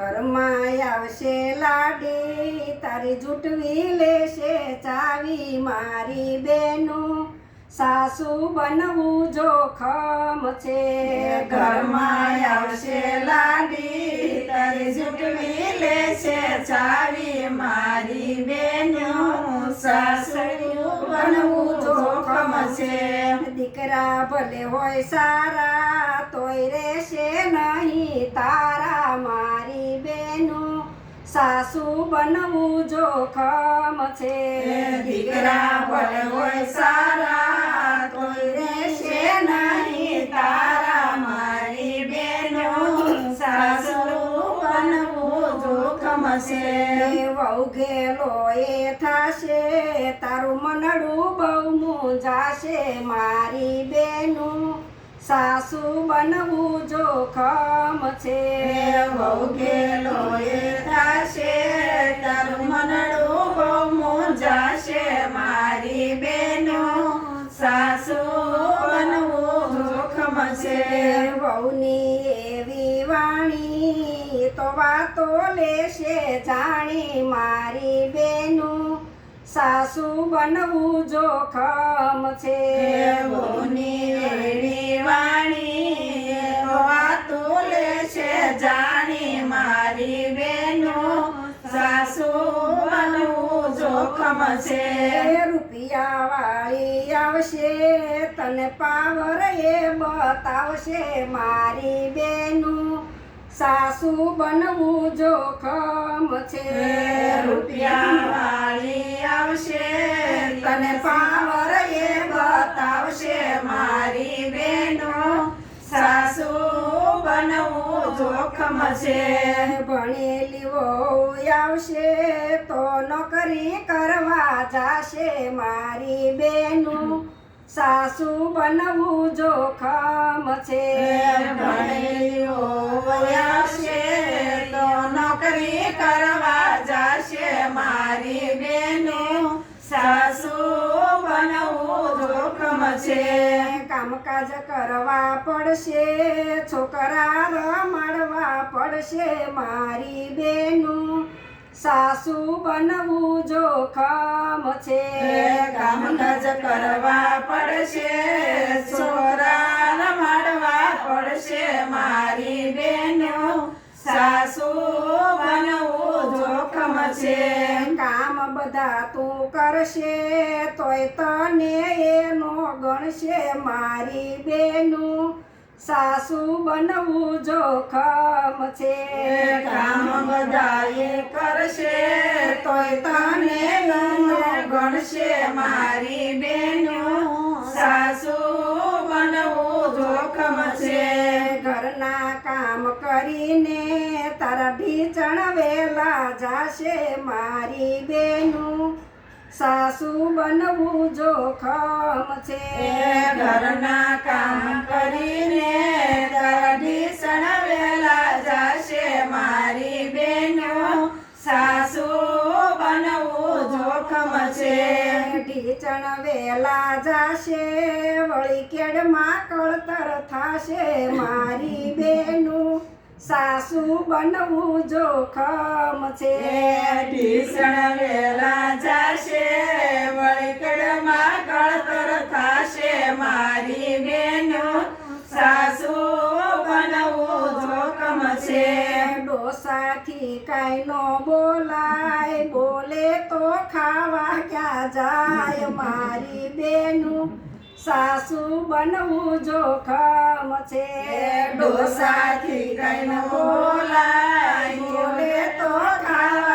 ઘરમાં આવશે લાડી, તારી જૂટવી લેશે ચાવી મારી બેનું. સાસુ બનવું જોખમ છે. ઘરમાં આવશે લાડી, તારી જૂટવી લેશે ચાવી મારી બેનું. સાસુ છે. દીકરા ભલે હોય સારા તોય રહેશે નહીં તારા મારી બેનું. સાસુ બનવું જોખમ છે. દીકરા ભલે હોય સારા તોય રહેશે નહીં તારા જોખમ છે વહુ ગેલો એ થાશે તારું મનડું બહુ મૂંઝાશે મારી બેનું સાસુ બનવું જોખમ છે. બહુ ગેલો એ થાશે તારું મનડું બહુ મૂંઝાશે મારી બેનું સાસુ બનવું જોખમ છે. વહુની એવી વાણી તો વાતો લેશે જાણી મારી બેનું. સાસુ બનવું જોખમ છે. વાણી વાતો લેશે જાણી મારી બેનું. સાસુ જોખમ છે. રૂપિયા વાળી આવશે, તને પાવર એ બતાવશે મારી બેનું. સાસુ બનવું જોખમ છે. રૂપિયા વાળી આવશે તને પાવર એ બતાવશે મારી બેનો. સાસુ બનવું જોખમ છે. ભણેલી વહુ આવશે તો નોકરી કરવા જાશે મારી બેનું. સાસુ બનવું જોખમ છે. ભણેલી છે કામકાજ કરવા પડશે છોકરા રમાડવા પડશે. મારી બેનું સાસુ બનવું જોખમ છે. કામકાજ કરવા પડશે છોકરા રમાડવા પડશે. મારી બેનો સાસુ છે કામ બધા તું કરશે, તોય તને એનો ગણશે મારી બેનું. સાસુ બનવું જોખમ છે, કામ બધાએ કરશે, તોય તને ગણો ગણશે મારી બેનું. સાસુ બનવું જોખમ છે, ઘરના કામ કરીને તારા ઢીચણ વેલા જાશે મારી બેનું. સાસુ બનવું જોખમ છે. ઘરના કામ કરીને તારી વેલા જાશે મારી બેનો. સાસુ બનવું જોખમ છે. ઢીચણ વેલા જાશે વળી કેડમાં કળતર થાશે મારી બેનું. સાસુ બનવું જોખમ છે. ઢીસણ વેલા જાશે વળકડમાં કળતર થાશે. મારી બેનો સાસુ બનવું જોખમ છે. ડોસાથી કાંઈ નો બોલાય બોલે તો ખાવા ક્યાં જાય? મારી બેનું સાસુ બનવું જોખમ છે. ડોસાથી કઈ ન બોલાય. બોલે તો ખાવા